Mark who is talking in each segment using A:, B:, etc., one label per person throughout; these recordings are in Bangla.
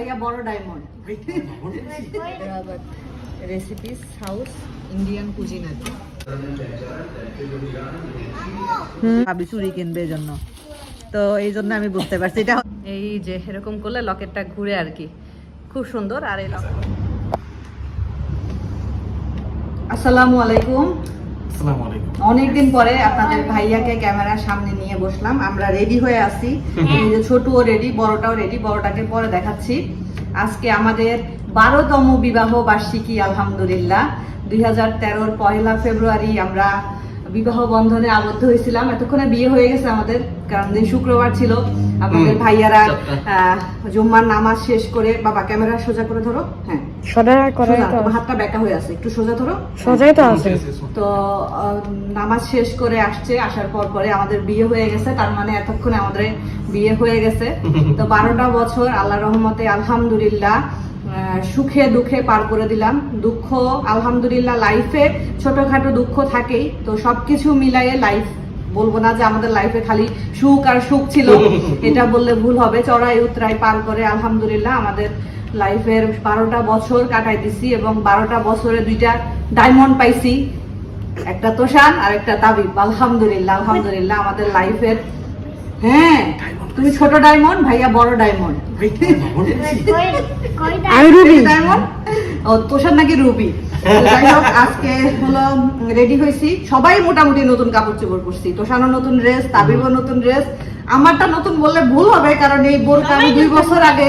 A: ভাইয়া বড় diamond recipes house Indian cuisine আর কি ভাবি চুরি কিনবে জন্য। তো এই জন্য আমি বুঝতে পারছি এটা এই যে এরকম করলে লকেটটা ঘুরে আর কি। খুব সুন্দর আর এই আলাইকুম
B: আসসালামু আলাইকুম।
A: অনেকদিন পরে আপনাদের ভাইয়াকে ক্যামেরার সামনে নিয়ে বসলাম। আমরা রেডি হয়ে আছি। এই যে ছোটও রেডি বড়টাও রেডি বড়টাকে পরে দেখাচ্ছি। আজকে আমাদের বারোতম বিবাহ বার্ষিকী আলহামদুলিল্লাহ। দুই হাজার তেরোর পয়লা ফেব্রুয়ারি আমরা বিবাহ বন্ধনে আবদ্ধ হয়েছিলাম। এতক্ষণে বিয়ে হয়ে গেছে আমাদের। কারণ দিন শুক্রবার ছিল। আমাদের ভাইয়ারা জুম্মার নামাজ শেষ করে বাবা ক্যামেরা সোজা করে ধরো হ্যাঁ।
C: করে
A: সোজা, তোমার হাতটা বেঁকা হয়ে আছে একটু সোজা ধরো
C: সোজাই তো আছে।
A: তো নামাজ শেষ করে আসছে আসার পর পরে আমাদের বিয়ে হয়ে গেছে তার মানে এতক্ষণে আমাদের বিয়ে হয়ে গেছে। তো বারোটা বছর আল্লাহ রহমতে আলহামদুলিল্লাহ আহ, সুখে দুঃখে পার করে দিলাম। দুঃখ আলহামদুলিল্লাহ লাইফে ছোটখাটো দুঃখ থাকেই তো সবকিছু মিলাইয়ে লাইফ বলব না যে আমাদের লাইফে খালি সুখ আর সুখ ছিল। এটা বললে ভুল হবে। চড়াই উতরাই পার করে আলহামদুলিল্লাহ আমাদের লাইফের বারোটা বছর কাটাই দিছি এবং বারোটা বছরে দুইটা ডায়মন্ড পাইছি। একটা তোষান আর একটা তাবিব। আলহামদুলিল্লাহ আলহামদুলিল্লাহ আমাদের লাইফের হ্যাঁ। তুমি ছোট ডায়মন্ড ভাইয়া বড় ডায়মন্ড।
C: আমি রুবি।
A: ডায়মন্ড? ও তোষার নাকি রুবি? আজকে হলো রেডি হয়েছি। সবাই মোটামুটি নতুন কাপড় চোপড় করছি তোষারও নতুন ড্রেস তাবিবও নতুন ড্রেস আমারটা নতুন বললে ভুল হবে কারণ এই বোরকা আমি দুই বছর আগে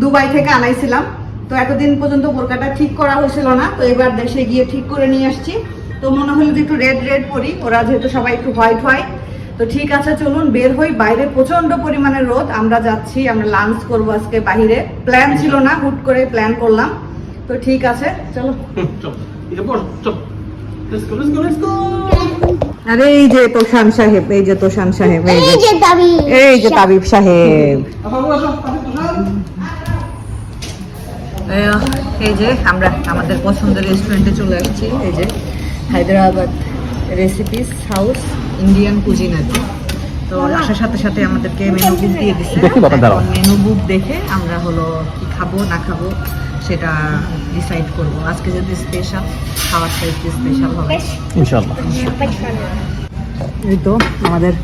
A: দুবাই থেকে আনাইছিলাম। তো এতদিন পর্যন্ত বোরকাটা ঠিক করা হয়েছিল না। তো এবার দেশে গিয়ে ঠিক করে নিয়ে আসছি। তো মনে হলো যে একটু রেড রেড পরি। ওরা যেহেতু সবাই একটু হোয়াইট হোয়াইট তো ঠিক আছে চলুন বের হই। বাইরে প্রচণ্ড পরিমাণে রোদ। আমরা যাচ্ছি আমরা লাঞ্চ করব আজকে বাইরে প্ল্যান ছিল না হুট করে প্ল্যান করলাম। তো ঠিক আছে চলো। আরে এই যে তোষান সাহেব এই যে তোষান সাহেব এই যে এই যে তাবিব সাহেব। এই যে আমরা আমাদের পছন্দের রেস্টুরেন্টে চলে আসছি। এই যে Hyderabad recipes house Indian cuisine আর তো আসার সাথে সাথে আমাদেরকে মেনু বুক দিয়ে দিচ্ছে। মেনু বুক দেখে আমরা হলো কি খাব না খাব সেটা ডিসাইড করব। আজকে যদি স্পেশাল খাবারটা একটু স্পেশাল হবে।
B: ইনশাআল্লাহ।
A: এই তো আমাদের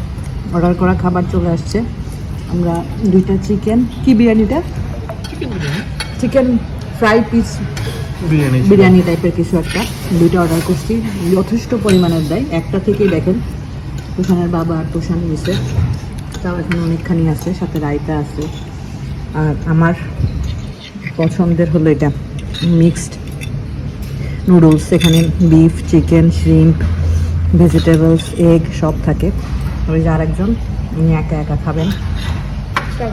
A: অর্ডার করা খাবার চলে আসছে। আমরা দুইটা চিকেন কি বিরিয়ানিটা? Chicken fry piece
B: biryani.
A: টাইপের কিছু একটা। দুইটা অর্ডার করছি। যথেষ্ট পরিমাণের দেয়। একটা থেকেই দেখেন। তুষানের বাবা আর তুষান নিয়েছে। তাও এখানে অনেকখানি আছে, সাথে রায়তা আছে। আর আমার পছন্দের হলো এটা মিক্সড নুডলস। এখানে beef, chicken, shrimp, vegetables, egg সব থাকে। ওই যে আরেকজন, উনি একা একা খাবেন।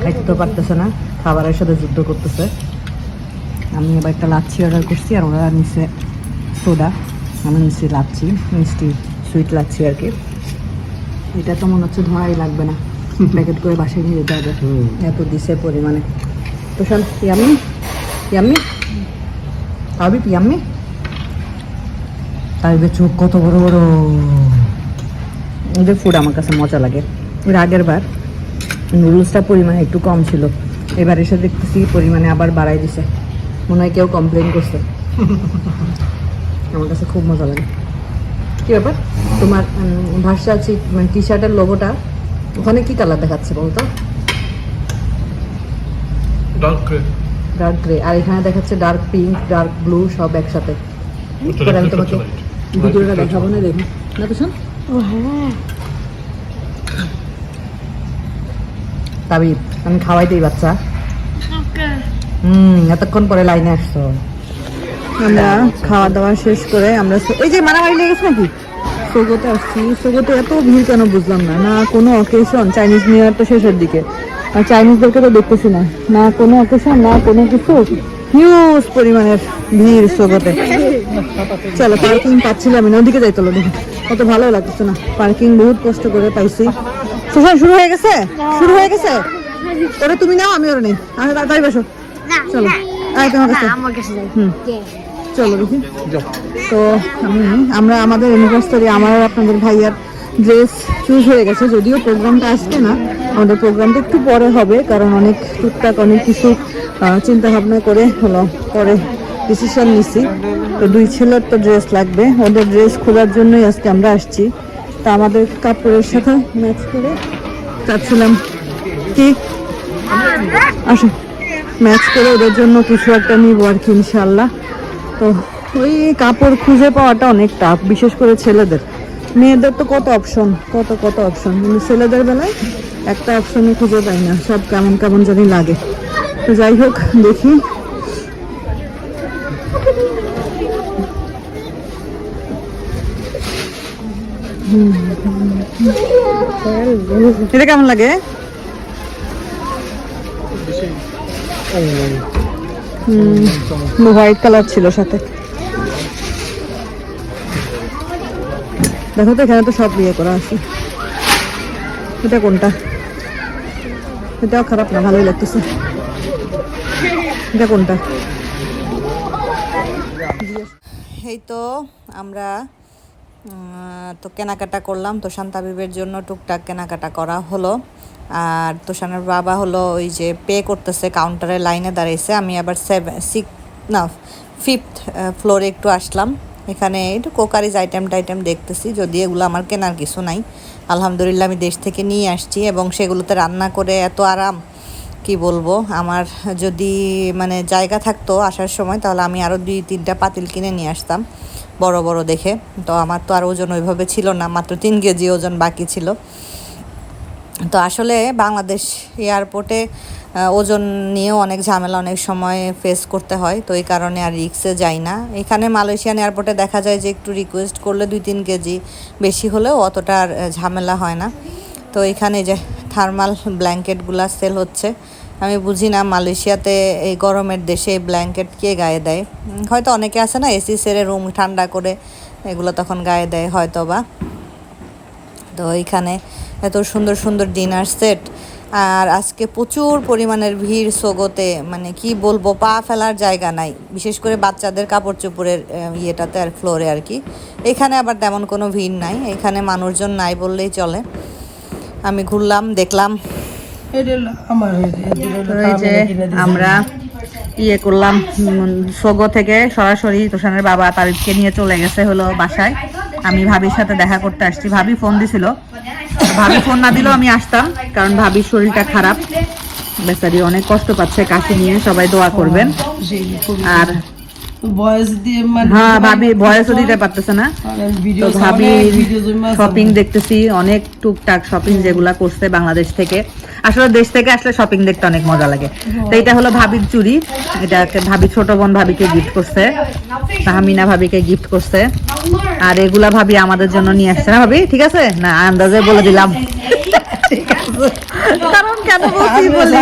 A: খাইতে তো পারতেছে না, খাবারের সাথে যুদ্ধ করতেছে। আমি এবার একটা লাচ্ছি অর্ডার করছি, আর ওরা নিচে সোডা আমি নিচে লাচ্ছি, মিষ্টি সুইট লাচ্ছি আর কি। এটা তো মনে হচ্ছে ধরাই লাগবে না। প্যাকেট করে বাসায় নিয়ে যেতে হবে। এত দিছে পরিমাণে। তো শোন ইয়াম্মি ইয়াম্মি তাবি ইয়াম্মি। তাবিবের চোখ কত বড় বড়। ওদের ফুড আমার কাছে মজা লাগে। ওর আগের বার নুডলসটা পরিমাণে একটু কম ছিল। এবার এসে দেখতেছি পরিমাণে আবার বাড়াই দিছে। মনে হয় কেউ কমপ্লেন করছে। আমার কাছে খুব মজা লাগে। কি ব্যাপার? তোমার ভার্সা মানে টি শার্টের লোগোটা ওখানে কি কালার দেখাচ্ছে বলতো?
B: ডার্ক গ্রে
A: ডার্ক গ্রে আর এখানে দেখাচ্ছে ডার্ক পিঙ্ক ডার্ক ব্লু সব একসাথে। আমি তোমাকে ভিডিওটা দেখাবো না দেখো। না তো শোন।
C: ও হ্যাঁ।
A: তাবিব আমি খাওয়াইতেই বাচ্চা। হুম এতক্ষণ পরে লাইনে আসছো। আমরা খাওয়া দাওয়া শেষ করে আমরা এই যে মারামারি লেগেছে নাকি? সোগোতে আসছি। সোগোতে এত ভিড় কেন বুঝলাম না। না কোনো অকেশন চাইনিজ নিউ ইয়ার তো শেষের দিকে। আর চাইনিজদেরকে তো দেখতেছি না। না কোনো অকেশন না কোনো কিছু। হিউজ পরিমাণের ভিড় সোগোতে। চলো পার্কিং পাচ্ছিলাম না ওদিকে যাই চলো দেখি। কত ভালো লাগতেছে না। পার্কিং বহুত কষ্ট করে পাইছি। সোশ্যাল শুরু হয়ে গেছে? শুরু হয়ে গেছে? ওরে তুমি নাও আমি ওরা নেই। আমি তাড়াতাড়ি বসো। চলো। আয় তোমার কাছে। হুম। চলো দেখি। তো আমি, আমরা আমাদের অ্যানিভার্সারি আমার আপনাদের ভাইয়ার ড্রেস চুজ হয়ে গেছে। যদিও প্রোগ্রামটা আজকে না, আমাদের প্রোগ্রামটা একটু পরে হবে, কারণ অনেক টুকটাক অনেক কিছু চিন্তা ভাবনা করে, হলো, পরে ডিসিশন নিছি। তো দুই ছেলের তো ড্রেস লাগবে। ওদের ড্রেস খোলার জন্যই আজকে আমরা আসছি। তা আমাদের কাপড়ের সাথে ম্যাচ করে চাচ্ছিলাম কি? আসো। ম্যাচ করে ওদের জন্য কিছু একটা নিব আর কি ইনশাল্লাহ তো ওই কাপড় খুঁজে পাওয়াটা অনেক টাফ বিশেষ করে ছেলেদের। মেয়েদের তো কত অপশন কত কত অপশন কিন্তু ছেলেদের বেলায় একটা অপশনই খুঁজে পাই না, সব কেমন কেমন জানি লাগে। তো যাই হোক, দেখি। এটা কেমন লাগে? হোয়াইট কালার ছিল সাথে। দেখো তো, এখানে তো সব বিয়ে করা আছে। এটা কোনটা? এটাও খারাপ না, ভালোই লাগতেছে। এটা কোনটা? এই তো আমরা তো কেনাকাটা করলাম তোষান তাবিবের জন্য টুকটাক কেনাকাটা করা হলো। আর তোষানের বাবা হলো ওই যে পে করতেছে কাউন্টারে লাইনে দাঁড়িয়েছে আমি আবার সেভেন সিক্স না ফিফথ ফ্লোরে একটু আসলাম। এখানে একটু কোকারিজ আইটেম টাইটেম দেখতেছি, যদি এগুলো আমার কেনার কিছু নাই। আলহামদুলিল্লাহ আমি দেশ থেকে নিয়ে আসছি এবং সেগুলোতে রান্না করে এত আরাম, কি বলব? আমার যদি মানে জায়গা থাকতো আসার সময়, তাহলে আমি আরও দুই, তিনটা পাতিল কিনে নিয়ে আসতাম, বড় বড় দেখে। তো আমার তো আর ওজন ওইভাবে ছিল না, মাত্র তিন কেজি ওজন বাকি ছিল। তো আসলে বাংলাদেশ এয়ারপোর্টে ওজন নিয়েও অনেক ঝামেলা, অনেক সময় ফেস করতে হয়। তো এই কারণে আর রিক্সে যাই না। এখানে মালয়েশিয়ান এয়ারপোর্টে দেখা যায় যে একটু রিকোয়েস্ট করলে দুই তিন কেজি বেশি হলেও অতটা আর ঝামেলা হয় না। তো এখানে যে থার্মাল ব্ল্যাঙ্কেটগুলা সেল হচ্ছে। আমি বুঝি না মালয়েশিয়াতে এই গরমের দেশে ব্ল্যাঙ্কেট কে গায়ে দেয়। হয়তো অনেকে আছে না এসি সেরে রুম ঠান্ডা করে এগুলো তখন গায়ে দেয় হয়তো বা তো এইখানে এত সুন্দর সুন্দর ডিনার সেট আর আজকে প্রচুর পরিমাণের ভিড় সোগোতে মানে কি বলব পা ফেলার জায়গা নাই। বিশেষ করে বাচ্চাদের কাপড় চোপড়ের ইয়েটাতে আর ফ্লোরে আর কি। এখানে আবার তেমন কোনো ভিড় নাই। এখানে মানুষজন নাই বললেই চলে। আমি ঘুরলাম দেখলাম।
B: আমার
A: যে ইয়ে করলাম সোগো থেকে সরাসরি তোষানের বাবা তারিফকে নিয়ে চলে গেছে হলো বাসায়। আমি ভাবির সাথে দেখা করতে আসছি। ভাবি ফোন দিছিল। ভাবি ফোন না দিলেও আমি আসতাম কারণ ভাবি শরীরটা খারাপ। বেচারি অনেক কষ্ট পাচ্ছে কাশি নিয়ে সবাই দোয়া করবেন। আর
B: দিয়ে মানে
A: হ্যাঁ ভাবি ভয়েসও দিতে পারতেছে না। তো ভাবি শপিং দেখতেছি অনেক টুকটাক শপিং যেগুলা করছে বাংলাদেশ থেকে। আসলে দেশ থেকে আসলে শপিং দেখতে অনেক মজা লাগে। তো এটা হলো ভাবির চুরি। এটা ভাবি ছোট বোন ভাবিকে গিফট করছে। তাহমিনা ভাবিকে গিফট করছে। আর এগুলা ভাবি আমাদের জন্য নিয়ে আসছে না ভাবি? ঠিক আছে? না আন্দাজে বলে দিলাম। কারণ কেন বলছি বলি?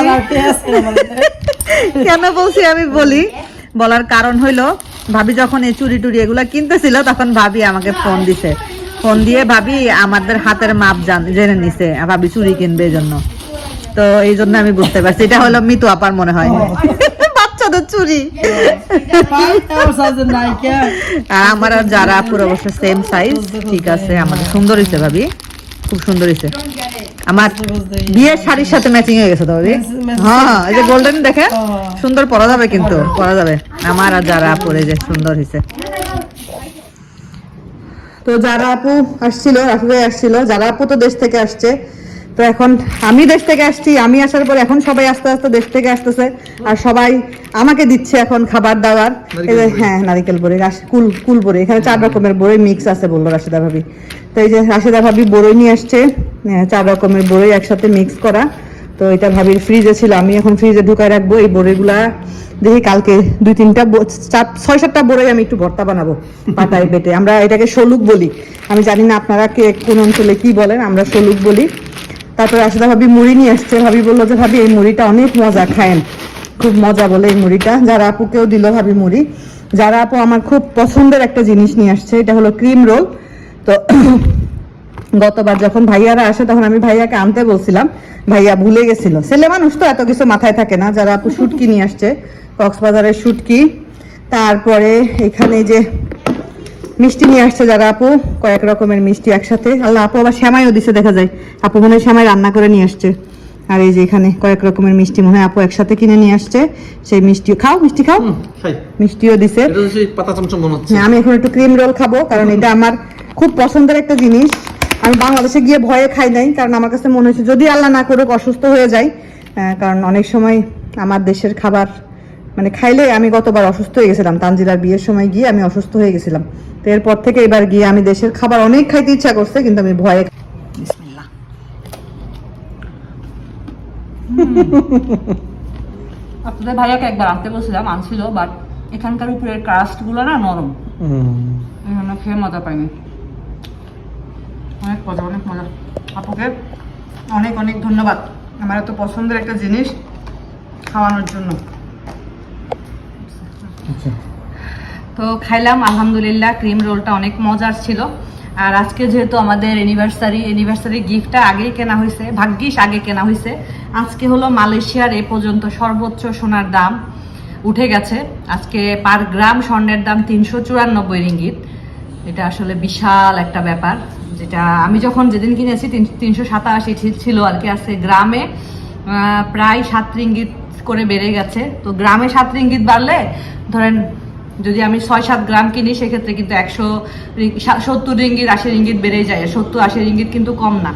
A: কেন বলছি আমি বলি? বলার কারণ হইল ভাবি যখন এই চুরি টুরি এগুলা কিনতেছিল তখন ভাবি আমাকে ফোন দিছে। ফোন দিয়ে ভাবি আমাদের হাতের মাপ জান জেনে নিছে ভাবি চুরি কিনবে এই জন্য তো এই জন্য আমি বুঝতে পারছি এটা হলো মিতু আপার মনে হয়। বাচ্চাদের চুরি। আর আমার আর যারা পুরো অবশ্য সেম সাইজ ঠিক আছে আমাদের সুন্দর হয়েছে ভাবি খুব সুন্দর হয়েছে আমার বিয়ের শাড়ির সাথে ম্যাচিং হয়ে গেছে তো ভাবি? হ্যাঁ এই যে গোল্ডেন দেখে? সুন্দর পরা যাবে কিন্তু পরা যাবে। আমার আর যারা পরে যে সুন্দর হয়েছে তো যারা আপু আসছিল রাফি ভাই আসছিল যারা আপু তো দেশ থেকে আসছে তো এখন আমি দেশ থেকে আসছি আমি আসার পর এখন সবাই আস্তে আস্তে দেশ থেকে আসতেছে। আর সবাই আমাকে দিচ্ছে এখন খাবার দাবার। হ্যাঁ নারিকেল বড়ি কুল কুল বড়ি। এখানে চার রকমের বড়ি মিক্স আছে বলল রাশিদা ভাবি। তো এই যে রাশিদা ভাবি বড়ই নিয়ে আসছে হ্যাঁ, চার রকমের বড়ই একসাথে মিক্স করা। তো এটা ভাবির ফ্রিজে ছিল আমি এখন ফ্রিজে ঢুকায় রাখব। এই বড়িগুলা দেখি কালকে দুই তিনটা চার ছয় সাতটা বড়ই আমি একটু ভর্তা বানাবো পাতায় বেটে আমরা এটাকে সলুক বলি। আমি জানি না আপনারা কে কোন অঞ্চলে কি বলেন আমরা সলুক বলি। তারপরে আসলে ভাবি মুড়ি নিয়ে আসছে ভাবি বলল যে, ভাবি, এই মুড়িটা অনেক মজা, খায়েন। খুব মজা বলে এই মুড়িটা। যারা আপুকেও দিল ভাবি মুড়ি। যারা আপু আমার খুব পছন্দের একটা জিনিস নিয়ে আসছে, এটা হলো ক্রিম রোল। তো গতবার যখন ভাইয়ারা আসে, তখন আমি ভাইয়াকে আনতে বলছিলাম, ভাইয়া, ভুলে গেছিল। ছেলে মানুষ তো এত কিছু মাথায় থাকে না। যারা আপু শুটকি নিয়ে আসছে, কক্সবাজারের শুটকি। তারপরে এখানে যে মিষ্টি নিয়ে আসছে যারা আপু কয়েক রকমের মিষ্টি একসাথে। আল্লাহ আপু আবার শ্যামাইও দিছে দেখা যায়। আপু মনে হয় শ্যামাই রান্না করে নিয়ে আসছে। আর এই যে এখানে কয়েক রকমের মিষ্টি মনে হয় আপু একসাথে কিনে নিয়ে আসছে। সেই মিষ্টি খাও মিষ্টি খাও। মিষ্টিও দিছে। হ্যাঁ আমি এখন একটু ক্রিম রোল খাব কারণ এটা আমার খুব পছন্দের একটা জিনিস। আমি বাংলাদেশে গিয়ে ভয়ে খাই নাই কারণ আমার কাছে মনে হচ্ছে যদি আল্লাহ না করুক অসুস্থ হয়ে যাই। কারণ অনেক সময় আমার দেশের খাবার মানে খাইলে আমি গতবার অসুস্থ হয়ে গেছিলাম। তানজিলার বিয়ের সময় গিয়ে আমি অসুস্থ হয়ে গেছিলাম। তো এরপর থেকে এবার গিয়ে আমি দেশের খাবার অনেক খাইতে ইচ্ছা করছে কিন্তু আমি ভয়ে। আপনাদের ভাইয়াকে একবার আনতে বলছিলাম আনছিল বাট এখানকার উপরের ক্রাস্টগুলো না নরম। এখানে খেয়ে মজা পাইনি। অনেক মজা অনেক মজা। আপুকে অনেক অনেক ধন্যবাদ। আমার এত পছন্দের একটা জিনিস খাওয়ানোর জন্য। তো খাইলাম, আলহামদুলিল্লাহ ক্রিম রোলটা অনেক মজার ছিল। আর আজকে যেহেতু আমাদের অ্যানিভার্সারি অ্যানিভার্সারি গিফটটা আগেই কেনা হয়েছে ভাগ্যিস আগে কেনা হয়েছে আজকে হলো মালয়েশিয়ার এ পর্যন্ত সর্বোচ্চ সোনার দাম উঠে গেছে। আজকে পার গ্রাম স্বর্ণের দাম তিনশো চুরানব্বই রিঙ্গিত। এটা আসলে বিশাল একটা ব্যাপার, যেটা আমি যখন যেদিন কিনেছি তিনশো সাতাশি ছিল আর কি। আজকে গ্রামে প্রায় সাত রিঙ্গিত করে বেড়ে গেছে। তো গ্রামে সাত রিঙ্গিত বাড়লে, ধরেন যদি আমি ছয় সাত গ্রাম কিনি, সেক্ষেত্রে কিন্তু একশো সত্তর রিঙ্গিত, আশি রিঙ্গিত বেড়ে যায়। সত্তর, আশি রিঙ্গিত কিন্তু কম না।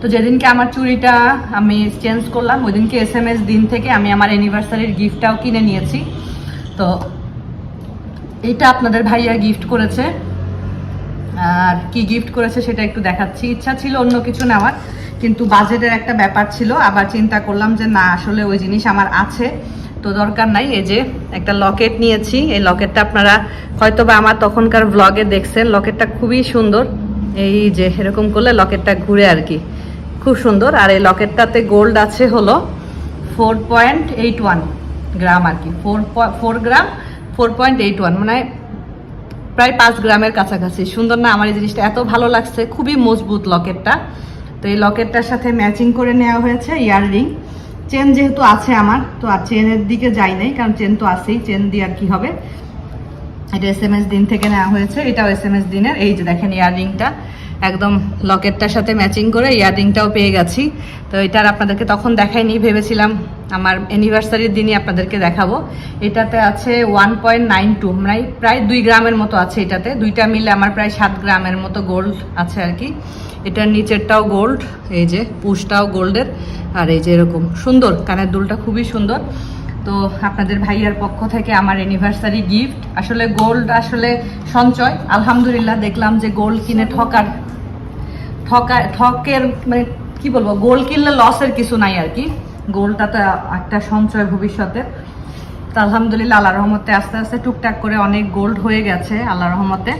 A: তো যেদিনকে আমার চুড়িটা আমি চেঞ্জ করলাম ওই দিনকে এস এম এস দিন থেকে আমি আমার অ্যানিভার্সারির গিফটটাও কিনে নিয়েছি। তো এটা আপনাদের ভাইয়া গিফট করেছে। আর কি গিফট করেছে সেটা একটু দেখাচ্ছি। ইচ্ছা ছিল অন্য কিছু নেওয়ার, কিন্তু বাজেটের একটা ব্যাপার ছিল। আবার চিন্তা করলাম যে না, আসলে ওই জিনিস আমার আছে। তো দরকার নাই, এই যে একটা লকেট নিয়েছি, এই লকেটটা আপনারা হয়তো বা আমার তখনকার ব্লগে দেখছেন। লকেটটা খুবই সুন্দর। এই যে এরকম করলে লকেটটা ঘুরে আর কি। খুব সুন্দর। আর এই লকেটটাতে গোল্ড আছে হলো four point eight one gram আর কি। Four four gram four point eight one মানে প্রায় পাঁচ গ্রামের কাছাকাছি। সুন্দর না? আমার এই জিনিসটা এত ভালো লাগছে। খুবই মজবুত লকেটটা। তো এই লকেটটার সাথে ম্যাচিং করে নেওয়া হয়েছে ইয়াররিং। চেন যেহেতু আছে আমার, তো আর চেনের দিকে যাই নাই, কারণ চেন তো আছেই, চেন দিয়ে আর কি হবে? এটা এস এম এস দিন থেকে নেওয়া হয়েছে, এটাও এস এম এস দিনের, এই যে দেখেন ইয়াররিংটা। একদম লকেটটার সাথে ম্যাচিং করে ইয়াররিংটাও পেয়ে গেছি। তো এটার আপনাদেরকে তখন দেখাইনি, ভেবেছিলাম আমার অ্যানিভার্সারির দিনই আপনাদেরকে দেখাবো। এটাতে আছে ওয়ান পয়েন্ট নাইন টু মানে প্রায় দুই গ্রামের মতো আছে এটাতে। দুইটা মিলে আমার প্রায় সাত গ্রামের মতো গোল্ড আছে আর কি। এটার নিচেরটাও গোল্ড এই যে, পুষটাও গোল্ডের আর এই যে এরকম সুন্দর, কানের দুলটা খুবই সুন্দর। তো আপনাদের ভাইয়ার পক্ষ থেকে আমার অ্যানিভার্সারি গিফট আসলে গোল্ড আসলে সঞ্চয়। আলহামদুলিল্লাহ দেখলাম যে গোল্ড কিনে ঠকার ঠকা ঠকের মানে কি বলব গোল্ড কিনলে লসের কিছু নাই আর কি। গোল্ডটা তো একটা সঞ্চয় ভবিষ্যতে। তো আলহামদুলিল্লাহ আল্লাহ রহমতে আস্তে আস্তে টুকটাক করে অনেক গোল্ড হয়ে গেছে আল্লাহ রহমতে।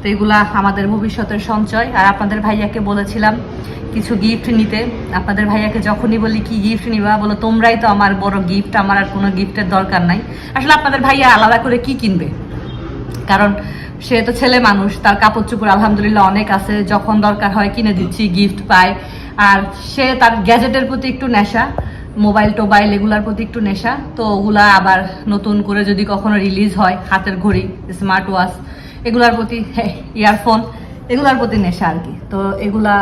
A: তো এগুলা আমাদের ভবিষ্যতের সঞ্চয়। আর আপনাদের ভাইয়াকে বলেছিলাম কিছু গিফট নিতে। আপনাদের ভাইয়াকে যখনই বলি, কি গিফট নিবা? বলো, তোমরাই তো আমার বড় গিফট আমার আর কোনো গিফটের দরকার নাই। আসলে আপনাদের ভাইয়া আলাদা করে কি কিনবে? কারণ সে তো ছেলে মানুষ, তার কাপড় চোপড় আলহামদুলিল্লাহ অনেক আছে। যখন দরকার হয় কিনে দিচ্ছি গিফট পায় আর সে তার গ্যাজেটের প্রতি একটু নেশা মোবাইল টোবাইল এগুলার প্রতি একটু নেশা। তো ওগুলা আবার নতুন করে যদি কখনো রিলিজ হয়, হাতের ঘড়ি স্মার্ট ওয়াচ এগুলার প্রতি ইয়ারফোন এগুলার প্রতি নেশা আর কি। তো এগুলা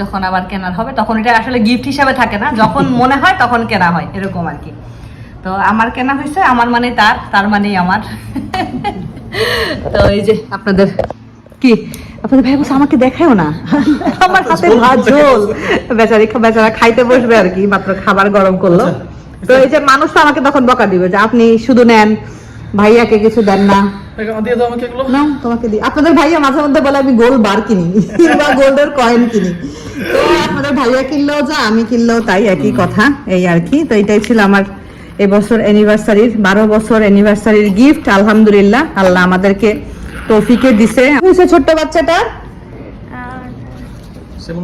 A: যখন আবার কেনার হবে তখন এটা আসলে গিফট হিসাবে থাকে না। যখন মনে হয় তখন কেনা হয় এরকম আর কি। তো আমার কেনা হয়েছে আমার মানে তার তার মানেই আমার। তো এই যে আপনাদের কি? আপনাদের ভাই বলছে আমাকে দেখাও না? আমার হাতে ভাত ঝোল বেচারি বেচারা খাইতে বসবে আর কি মাত্র খাবার গরম করল। তো এই যে মানুষ তো আমাকে তখন বকা দিবে যে আপনি শুধু নেন। ভাইয়াকে কিছু দেন না। তোমাকে দিই। আপনাদের ভাইয়া মাঝে মধ্যে বলে আমি গোল্ড বার কিনি বা গোল্ডের কয়েন কিনি। তো আপনাদের ভাইয়া কিনলেও যা আমি কিনলেও তাই একই কথা এই আর কি। তো এটাই ছিল আমার এবছর অ্যানিভার্সারির বারো বছর অ্যানিভার্সারির গিফট আলহামদুলিল্লাহ। আল্লাহ আমাদেরকে তৌফিকে দিছে। ছোট্ট বাচ্চাটা